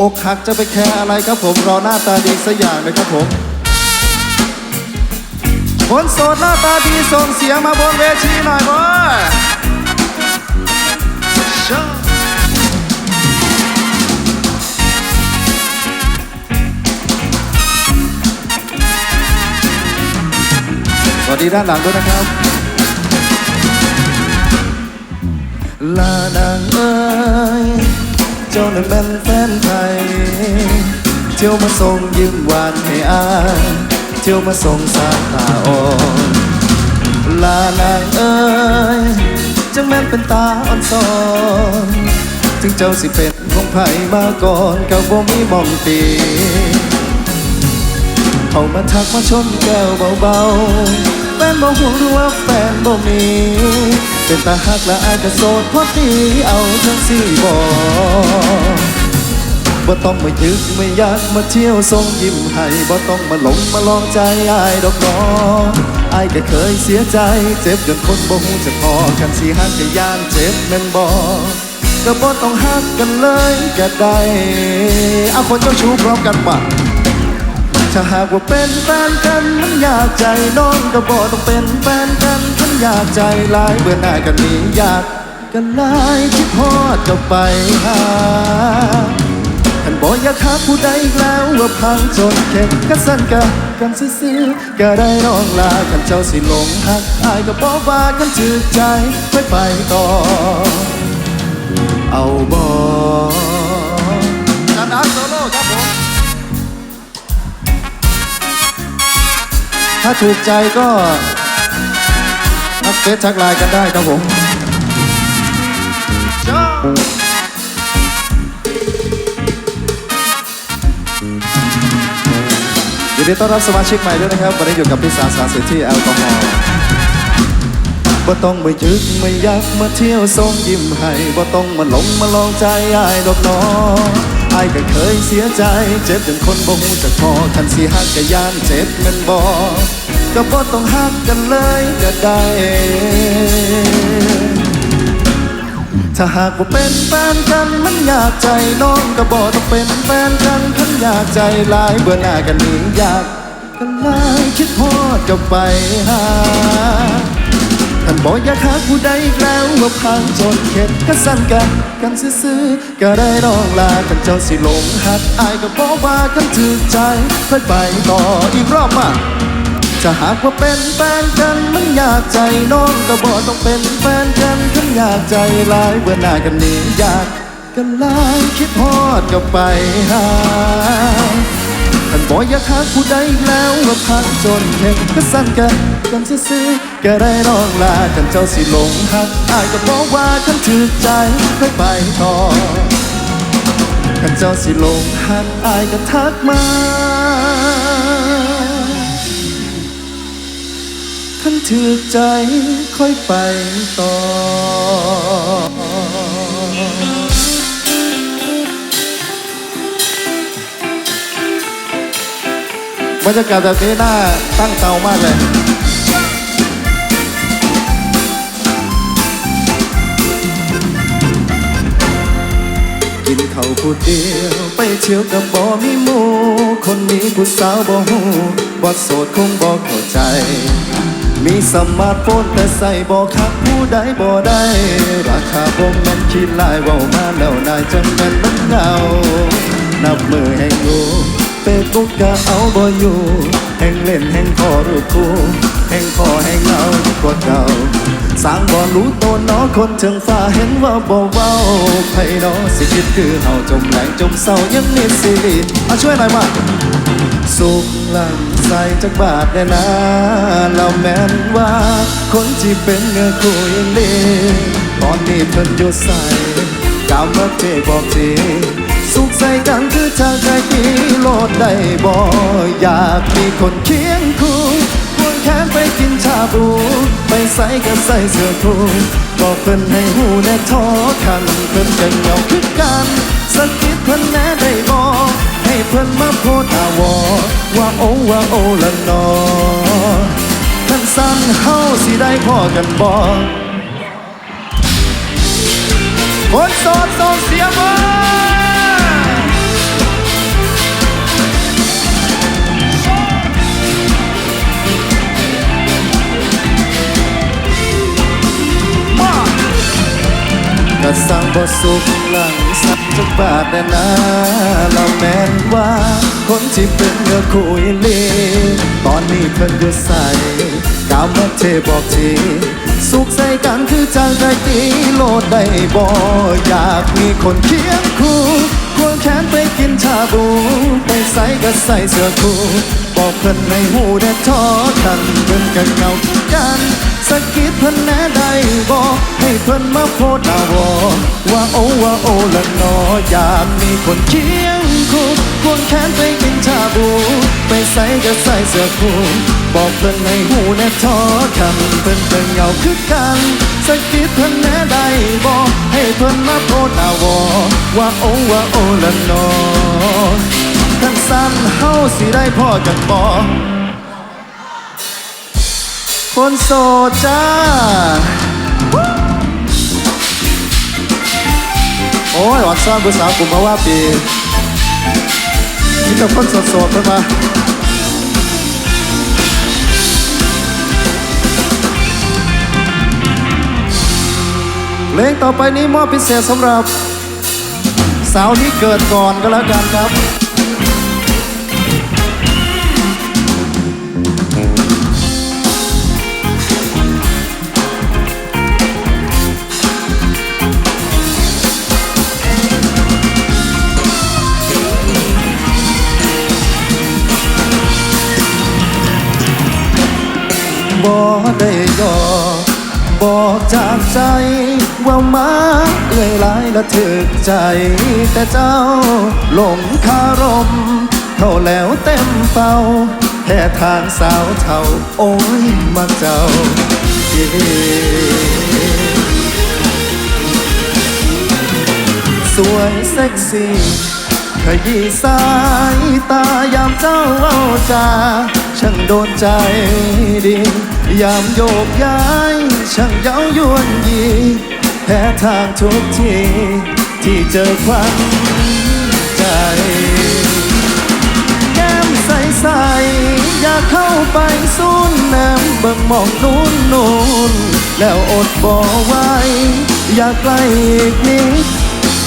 อกหักจะไปแคร์อะไรครับผมรอหน้าตาดีสักอย่างเลยครับผม คนโสดหน้าตาดีส่งเสียงมาบนเวทีหน่อยเว้ยสวัสดีด้านหลังด้วยนะครับ ลานางเอ้ย เจ้านั้นเป็นแฟนไทยเที่ยวมาส่งยิ้มหวานให้อาเที่ยวมาส่งสายตาอ่อนลานางเอ้ยจังแม่นเป็นตาอ่อนซอนถึงเจ้าสิเป็นของไผมาก่อนก็บ่มีมองตีเขามาทักมาชนแก้วเบาๆแฟนบ่ห่วงหรือว่าแฟนบ่มี เป็นตาหักและอายก็โสดพอดีเอาทั้งสี่บ่บ่ต้องมายึกไม่อยากมาเที่ยวทรงยิ้มให้บ่ต้องมาหลงมาลองใจอายดอกน้ออายก็เคยเสียใจเจ็บจนคนบ่ฮู้จะพอกันสิหักก็ย่านเจ็บแม่นบ่ก็บ่ต้องหักกันเลยก็ได้เอาคนเจ้าชู้พร้อมกันป่ะถ้าหากว่าเป็นแฟนกันมันยากใจน้องก็บอกต้องเป็นแฟนกัน อยากใจหลายเบื่อหน้ากันนี้อยากกันลายคิดฮอดก็ไปหาท่านบอกอยากหาผู้ใดอีกแล้วว่าพังจนเข็ดก็สั่นกะกันซื่อๆก็ได้น้องลากันเจ้าสิหลงหักอายก็บอกว่ากันจืดใจไม่ไปต่อ เอาบอกนันอันโซโล่ครับผมถ้าถูกใจก็ ทักเฟซทักไลน์กันได้ครับผมยินดีต้อนรับสมาชิกใหม่ด้วยนะครับ วันนี้อยู่กับพี่สาสาสิทธิแอลกอฮอล์บ่ต้องมายึกไม่ยากมาเที่ยวทรงยิ้มให้บ่ต้องมาหลงมาลองใจอายดอกน้ออายก็เคยเสียใจ เจ็บจนคนบ่ฮู้จักพอคันสิฮักก็ย่านเจ็บแมันบ่ ก็บ่ต้องหักกันเลยก็ได้ ถ้าหากว่าเป็นแฟนกันมันอยากใจน้องก็บอกต้องเป็นแฟนกันฉันอยากใจลายเบื่อหน้ากันนี้อยากกันลายคิดฮอดก็ไปหาท่านบอกอยากหาผู้ใดอีกแล้วว่าพังจนเข็ดก็สั่นกันกันซื่อๆก็ได้น้องลากันเจ้าสิหลงหักอายก็บอกว่ากันถือใจค่อยไปต่ออีกรอบมา จะหากว่าเป็นแฟนกันมันอยากใจน้องก็บอกต้องเป็นแฟนกันฉันอยากใจลายเบื่อหน้ากันนี้อยากกันลายคิดฮอดก็ไปหาท่านบอกอย่ากหาผู้ใดแล้วว่าพักจนเห็นก็สั่นกันกันซื่อๆก็ได้น้องลากันเจ้าสิหลงหักอายก็บอกว่าฉันถือใจค่อยไปต่อกันเจ้าสิหลงหักอายก็ทักมา ถือใจค่อยไปต่อบรรยากาศแบบนี้น่าตั้งเตามากเลย กินเขาผู้เดียวไปเที่ยวกับบ่มีหมู คนมีผู้สาวบ่ฮู้บ่โสดคงบ่เข้าใจ มีสมาร์ทโฟนแต่ใส่บ่คักผู้ใดบ่ได้ ราคาบ่แม่นคิดลายเว้ามาแล้วนายจังแม่นมันเงา นับมือแห่งงูเฟซบุ๊กก็เอาบ่อยู่ แห่งเล่นแห่งขอรูปคู่แห่งขอแห่งเงากว่าเก่าสร้างบ่รู้ตัวเนอคนเชิงฟ้าเห็นว่าบ่เว้าไผเนอสิคิดคือเฮาจมแหลงจมเศร้ายังมีชีวิตเอาช่วยหน่อยมาสุข หลังใส่จากบาทได้นะเราแม่นว่า คนที่เป็นเงือคู่ยังดีตอนนี้เพิ่นอยู่ใส่กาวมาเทบอกทีสุขใส่กันคือทางใครที่โลดได้บ่อยากมีคนเคียงคู่ควงแขนไปกินชาบู ไปใส่ก็ใส่เสื้อคู่บอกเพิ่นให้หูแน่ท้อคันเพิ่นจะเหงาคือกันสักคิดเพิ่นแน่ได้บ่ ให้เพิ่นมาโพดอาวอว่าโอว่าโอละนอท่านสั่งเฮาสิได้พ่อกันบอกคนสอดส่งเสียบ่ก็สั่งบ่สุขลัง จักบาทแต่นะเราแม่นว่า คนที่เป็นเนื้อคู่อีหลีตอนนี้เพิ่นอยู่ใส่กาวมาเทบอกทีสุขใส่กันคือจางใจตีโลดได้บ่อยากมีคนเคียงคู่ควงแขนไปกินชาบู ไปใส่ก็ใส่เสื้อคู่บอกเพิ่นในหูได้ทอกันเพิ่นกันเงากัน สะกิดเพิ่นแน่ได้บอกให้เพิ่นมาโพดอาวอว่าโอว่าโอละนออยากมีคนเคียงคู่ควงแขนไปกินชาบู ไปใส่ก็ใส่เสื้อคู่บอกเพิ่นในหูแน่ทอกันเพิ่นกันเงาคือกันสะกิดเพิ่นแน่ได้บอกให้เพิ่นมาโพดอาวอว่าโอว่าโอละนอทั้งสั้นเฮาสิได้พ่อกันบ่ คนโสดจ้า โอ้ยหวัดซ่อนผู้สากลุ่มมาว่าปีนี่แต่คนโสดๆเพิ่นมาเพลงต่อไปนี้มอบพิเศษสำหรับ สาวที่เกิดก่อนก็แล้วกันครับ ใจ ว่ามาเอื่อยหลายละถึกใจ แต่เจ้าหลงคารม เข้าแล้วเต็มเป่าแค่ทางสาวเท่า โอ้ยมาเจ้าเย่สวยเซ็กซี่ ขยี้สายตายามเจ้าเอาจาช่างโดนใจดี ยามโยกย้าย ช่างเย้ายวนยีแพ้ทางทุกที ที่เจอควันใจ แก้มใสใสอยากเข้าไปสูนแนมเบิ่งมองนู้นนูนแล้วอดบ่ไหวอยากใกล้อีกนิด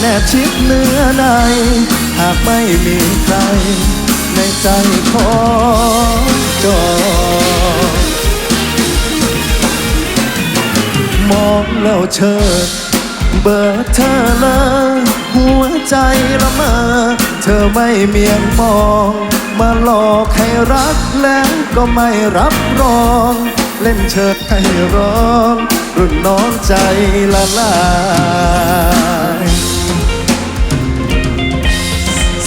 แนบชิดเนื้อใน หากไม่มีใคร ในใจขอจอมองแล้วเชิด เบอร์เธอเลยหัวใจละเมอเธอไม่เมียงมอง มาหลอกให้รักแล้วก็ไม่รับรอง เล่นเชิดให้ร้อง รุ่นน้องใจละลา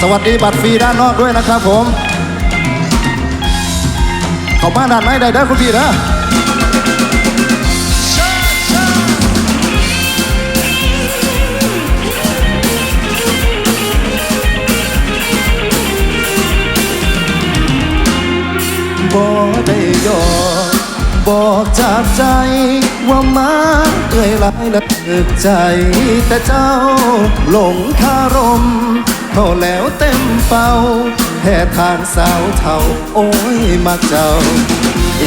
สวัสดีบัตรฟรีด้านนอกด้วยนะครับผมเข้ามาด้านในได้เด้คุณพี่นะบ่ได้ยอมบอกจากใจว่ามาเอ่ยลายและถึกใจ แต่เจ้าหลงคารม เขาแล้วเต็มเป่าแค่ทางสาวเท่า โอ้ยมักเจ้าเอ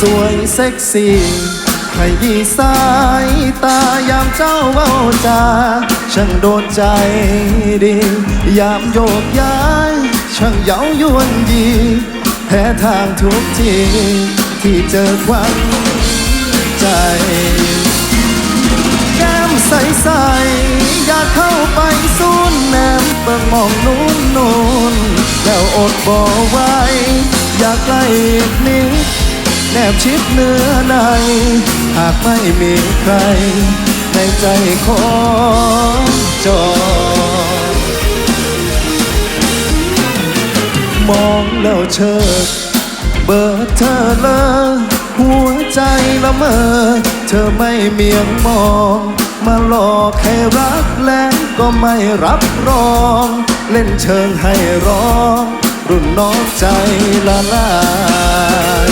สวยเซ็กซี่ขยี้สายตายามเจ้าเว้าจาช่างโดนใจดี ยามโยกย้าย ช่างเย้ายวนยีแพ้ทางทุกที ที่เจอควันใจ ใสอยากเข้าไปสูนแนมเบิ่งมองนู้นนูนแล้วอดบ่ไหวอยากใกล้อีกนิดแนบชิดเนื้อใน หากไม่มีใคร ในใจของจอมองแล้วเชิด เบอร์เธอเลยหัวใจละเมอ เธอไม่เมียงมอง มาหลอกให้รักแล้วก็ไม่รับรอง เล่นเชิงให้ร้อง รุ่นน้องใจละลาย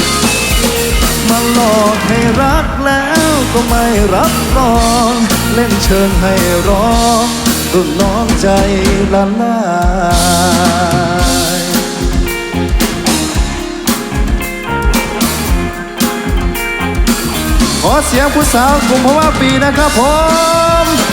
มาหลอกให้รักแล้วก็ไม่รับรอง เล่นเชิญให้ร้อง รุ่นน้องใจละลาย ขอเสียงผู้สาวกลุ่มเพราะว่าปีนะครับผม